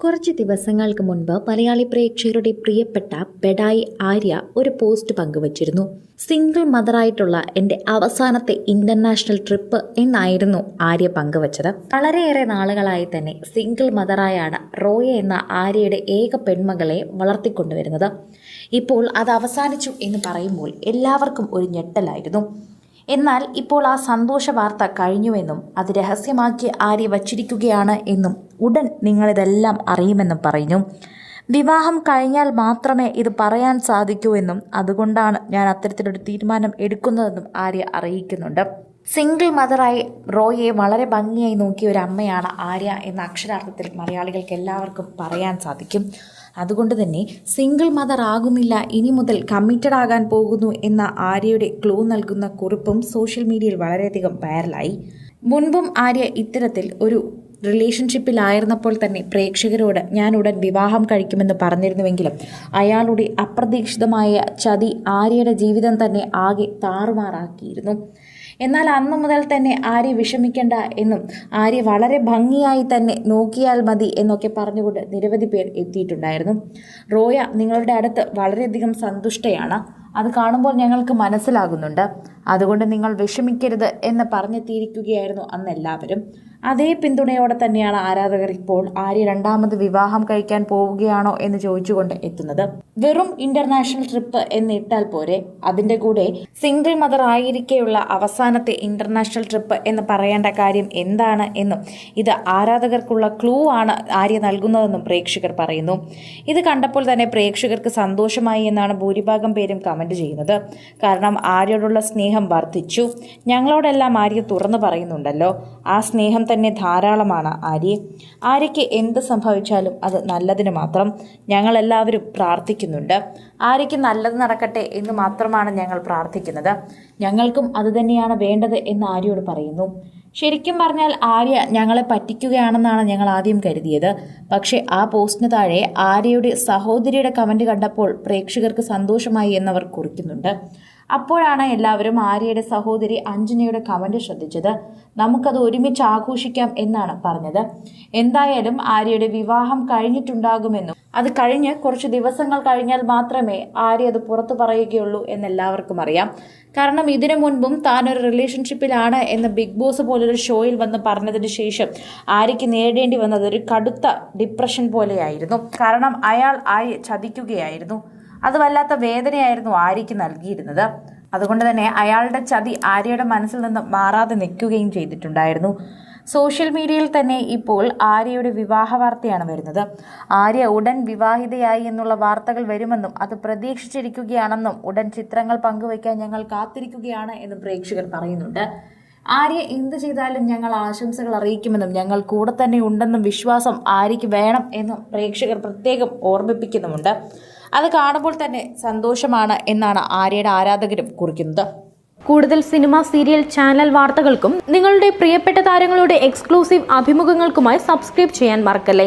കുറച്ച് ദിവസങ്ങൾക്ക് മുൻപ് മലയാളി പ്രേക്ഷകരുടെ പ്രിയപ്പെട്ട ബെഡായി ആര്യ ഒരു പോസ്റ്റ് പങ്കുവച്ചിരുന്നു. സിംഗിൾ മദറായിട്ടുള്ള എന്റെ അവസാനത്തെ ഇന്റർനാഷണൽ ട്രിപ്പ് എന്നായിരുന്നു ആര്യ പങ്കുവച്ചത്. വളരെയേറെ നാളുകളായി തന്നെ സിംഗിൾ മദറായാണ് റോയ എന്ന ആര്യയുടെ ഏക പെൺമകളെ വളർത്തിക്കൊണ്ടുവരുന്നത്. ഇപ്പോൾ അത് അവസാനിച്ചു എന്ന് പറയുമ്പോൾ എല്ലാവർക്കും ഒരു ഞെട്ടലായിരുന്നു. എന്നാൽ ഇപ്പോൾ ആ സന്തോഷ വാർത്ത കഴിഞ്ഞുവെന്നും അത് രഹസ്യമാക്കി ആര്യ വച്ചിരിക്കുകയാണ് എന്നും ഉടൻ നിങ്ങളിതെല്ലാം അറിയുമെന്നും പറഞ്ഞു വിവാഹം കഴിഞ്ഞാൽ മാത്രമേ ഇത് പറയാൻ സാധിക്കൂ എന്നും അതുകൊണ്ടാണ് ഞാൻ അത്തരത്തിലൊരു തീരുമാനം എടുക്കുന്നതെന്നും ആര്യ അറിയിക്കുന്നുണ്ട്. സിംഗിൾ മദറായി റോയെ വളരെ ഭംഗിയായി നോക്കിയ ഒരു അമ്മയാണ് ആര്യ എന്ന അക്ഷരാർത്ഥത്തിൽ മലയാളികൾക്ക് എല്ലാവർക്കും പറയാൻ സാധിക്കും. അതുകൊണ്ട് തന്നെ സിംഗിൾ മദർ ആകുന്നില്ല ഇനി മുതൽ കമ്മിറ്റഡ് ആകാൻ പോകുന്നു എന്ന ആര്യയുടെ ക്ലൂ നൽകുന്ന കുറിപ്പും സോഷ്യൽ മീഡിയയിൽ വളരെയധികം വൈറലായി മുൻപും ആര്യ ഇത്തരത്തിൽ ഒരു റിലേഷൻഷിപ്പിലായിരുന്നപ്പോൾ തന്നെ പ്രേക്ഷകരോട് ഞാൻ ഉടൻ വിവാഹം കഴിക്കുമെന്ന് പറഞ്ഞിരുന്നുവെങ്കിലും അയാളുടെ അപ്രതീക്ഷിതമായ ചതി ആര്യയുടെ ജീവിതം തന്നെ ആകെ താറുമാറാക്കിയിരുന്നു. എന്നാൽ അന്ന് മുതൽ തന്നെ ആര്യ വിഷമിക്കേണ്ട എന്നും ആര്യ വളരെ ഭംഗിയായി തന്നെ നോക്കിയാൽ മതി എന്നൊക്കെ പറഞ്ഞുകൊണ്ട് നിരവധി പേർ എത്തിയിട്ടുണ്ടായിരുന്നു. റോയ നിങ്ങളുടെ അടുത്ത് വളരെയധികം സന്തുഷ്ടയാണ്. അത് കാണുമ്പോൾ ഞങ്ങൾക്ക് മനസ്സിലാകുന്നുണ്ട്. അതുകൊണ്ട് നിങ്ങൾ വിഷമിക്കരുത് എന്ന് പറഞ്ഞെത്തിയിരിക്കുകയായിരുന്നു അന്ന് എല്ലാവരും അതേ പിന്തുണയോടെ തന്നെയാണ് ആരാധകർ ഇപ്പോൾ ആര്യ രണ്ടാമത് വിവാഹം കഴിക്കാൻ പോവുകയാണോ എന്ന് ചോദിച്ചുകൊണ്ട് എത്തുന്നത്. വെറും ഇന്റർനാഷണൽ ട്രിപ്പ് എന്നിട്ടാൽ പോരെ. അതിന്റെ കൂടെ സിംഗിൾ മദർ ആയിരിക്കെയുള്ള അവസാനത്തെ ഇന്റർനാഷണൽ ട്രിപ്പ് എന്ന് പറയേണ്ട കാര്യം എന്താണ് എന്നും ഇത് ആരാധകർക്കുള്ള ക്ലൂ ആണ് ആര്യ നൽകുന്നതെന്നും പ്രേക്ഷകർ പറയുന്നു. ഇത് കണ്ടപ്പോൾ തന്നെ പ്രേക്ഷകർക്ക് സന്തോഷമായി എന്നാണ് ഭൂരിഭാഗം പേരും കമന്റ് ചെയ്യുന്നത്. കാരണം ആര്യയോടുള്ള സ്നേഹം വർദ്ധിച്ചു. ഞങ്ങളോടെല്ലാം ആര്യ തുറന്നു പറയുന്നുണ്ടല്ലോ. ആ സ്നേഹം തന്നെ ധാരാളമാണ് ആര്യ. ആര്യയ്ക്ക് എന്ത് സംഭവിച്ചാലും അത് നല്ലതിന് മാത്രം ഞങ്ങളെല്ലാവരും പ്രാർത്ഥിക്കുന്നുണ്ട്. ആര്യയ്ക്ക് നല്ലത് നടക്കട്ടെ എന്ന് മാത്രമാണ് ഞങ്ങൾ പ്രാർത്ഥിക്കുന്നത്. ഞങ്ങൾക്കും അതുതന്നെയാണ് വേണ്ടത് എന്ന് ആര്യയോട് പറയുന്നു. ശരിക്കും പറഞ്ഞാൽ ആര്യ ഞങ്ങളെ പറ്റിക്കുകയാണെന്നാണ് ഞങ്ങൾ ആദ്യം കരുതിയത്. പക്ഷേ ആ പോസ്റ്റിന് താഴെ ആര്യയുടെ സഹോദരിയുടെ കമന്റ് കണ്ടപ്പോൾ പ്രേക്ഷകർക്ക് സന്തോഷമായി എന്നവർ കുറിക്കുന്നുണ്ട്. അപ്പോഴാണ് എല്ലാവരും ആര്യയുടെ സഹോദരി അഞ്ജനയുടെ കമന്റ് ശ്രദ്ധിച്ചത്. നമുക്കത് ഒരുമിച്ച് ആഘോഷിക്കാം എന്നാണ് പറഞ്ഞത്. എന്തായാലും ആര്യയുടെ വിവാഹം കഴിഞ്ഞിട്ടുണ്ടാകുമെന്നും അത് കഴിഞ്ഞ് കുറച്ച് ദിവസങ്ങൾ കഴിഞ്ഞാൽ മാത്രമേ ആര്യ അത് പുറത്തു പറയുകയുള്ളൂ എന്നെല്ലാവർക്കും അറിയാം. കാരണം ഇതിനു മുൻപും താൻ ഒരു റിലേഷൻഷിപ്പിലാണ് എന്ന് ബിഗ് ബോസ് പോലൊരു ഷോയിൽ വന്ന് പറഞ്ഞതിന് ശേഷം ആര്യയ്ക്ക് നേടേണ്ടി വന്നത് ഒരു കടുത്ത ഡിപ്രഷൻ പോലെയായിരുന്നു. കാരണം അയാൾ ആയി ചതിക്കുകയായിരുന്നു. അത് വല്ലാത്ത വേദനയായിരുന്നു ആര്യയ്ക്ക് നൽകിയിരുന്നത്. അതുകൊണ്ട് തന്നെ അയാളുടെ ചതി ആര്യയുടെ മനസ്സിൽ നിന്ന് മാറാതെ നിൽക്കുകയും ചെയ്തിട്ടുണ്ടായിരുന്നു. സോഷ്യൽ മീഡിയയിൽ തന്നെ ഇപ്പോൾ ആര്യയുടെ വിവാഹ വാർത്തയാണ് വരുന്നത്. ആര്യ ഉടൻ വിവാഹിതയായി എന്നുള്ള വാർത്തകൾ വരുമെന്നും അത് പ്രതീക്ഷിച്ചിരിക്കുകയാണെന്നും ഉടൻ ചിത്രങ്ങൾ പങ്കുവയ്ക്കാൻ ഞങ്ങൾ കാത്തിരിക്കുകയാണ് എന്നും പ്രേക്ഷകർ പറയുന്നുണ്ട്. ആര്യ എന്ത് ചെയ്താലും ഞങ്ങൾ ആശംസകൾ അറിയിക്കുമെന്നും ഞങ്ങൾ കൂടെ തന്നെ ഉണ്ടെന്നും വിശ്വാസം ആര്യയ്ക്ക് വേണം എന്നും പ്രേക്ഷകർ പ്രത്യേകം ഓർമ്മിപ്പിക്കുന്നുമുണ്ട്. അത് കാണുമ്പോൾ തന്നെ സന്തോഷമാണ് എന്നാണ് ആര്യയുടെ ആരാധകരും കുറിക്കുന്നത്. കൂടുതൽ സിനിമ സീരിയൽ ചാനൽ വാർത്തകൾക്കും നിങ്ങളുടെ പ്രിയപ്പെട്ട താരങ്ങളുടെ എക്സ്ക്ലൂസീവ് അഭിമുഖങ്ങൾക്കുമായി സബ്സ്ക്രൈബ് ചെയ്യാൻ മറക്കല്ലേ?